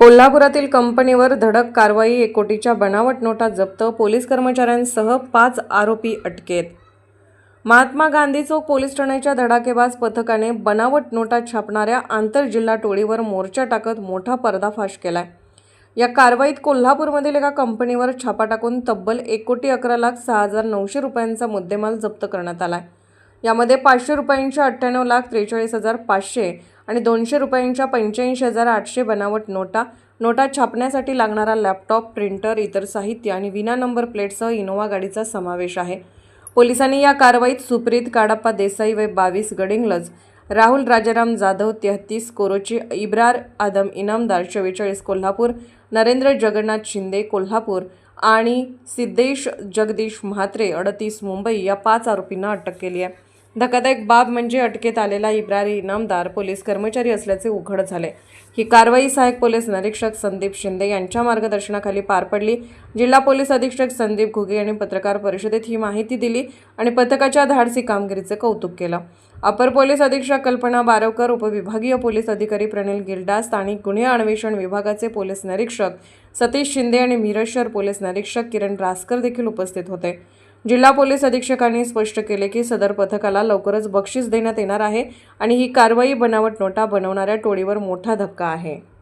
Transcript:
कोल्हापुरातील कंपनीवर धडक कारवाई एक कोटीच्या बनावट नोटा जप्त पोलीस कर्मचाऱ्यांसह पाच आरोपी अटकेत. महात्मा गांधी चौक पोलीस ठाण्याच्या धडाकेबाज पथकाने बनावट नोटा छापणाऱ्या आंतरजिल्हा टोळीवर मोर्चा टाकत मोठा पर्दाफाश केलाय. या कारवाईत कोल्हापूरमधील एका कंपनीवर छापा टाकून तब्बल एक कोटी अकरा लाख सहा हजार नऊशे रुपयांचा मुद्देमाल जप्त करण्यात आलाय. यामध्ये पाचशे रुपयांच्या अठ्ठ्याण्णव लाख त्रेचाळीस हजार पाचशे आणि दोनशे रुपयांच्या पंच्याऐंशी हजार आठशे बनावट नोटा नोटा छापण्यासाठी लागणारा लॅपटॉप प्रिंटर इतर साहित्य आणि विना नंबर प्लेटसह इनोवा गाडीचा समावेश आहे. पोलिसांनी या कारवाईत सुप्रीत काडाप्पा देसाई वय बावीस गडिंगलज राहुल राजाराम जाधव तेहतीस कोरोची इब्रार आदम इनामदार चव्वेचाळीस कोल्हापूर नरेंद्र जगन्नाथ शिंदे कोल्हापूर आणि सिद्धेश जगदीश म्हात्रे अडतीस मुंबई या पाच आरोपींना अटक केली आहे. धक्कादायक बाब म्हणजे अटकेत आलेला इब्रारी इनामदार पोलीस कर्मचारी असल्याचे उघड झाले. ही कारवाई सहाय्यक पोलीस निरीक्षक संदीप शिंदे यांच्या मार्गदर्शनाखाली पार पडली. जिल्हा पोलीस अधीक्षक संदीप घुगे यांनी पत्रकार परिषदेत ही माहिती दिली आणि पथकाच्या धाडसी कामगिरीचे कौतुक केलं. अपर पोलीस अधीक्षक कल्पना बारवकर उपविभागीय पोलीस अधिकारी प्रणिल गिल्डा स्थानिक गुन्हे अन्वेषण विभागाचे पोलीस निरीक्षक सतीश शिंदे आणि मिरशर पोलीस निरीक्षक किरण रासकर देखील उपस्थित होते. जिल्हा पोलीस अधीक्षकांनी स्पष्ट केले की सदर पथकाला लवकरच बक्षीस देण्यात येणार आहे आणि ही कारवाई बनावट नोटा बनवणाऱ्या टोळीवर मोठा धक्का आहे.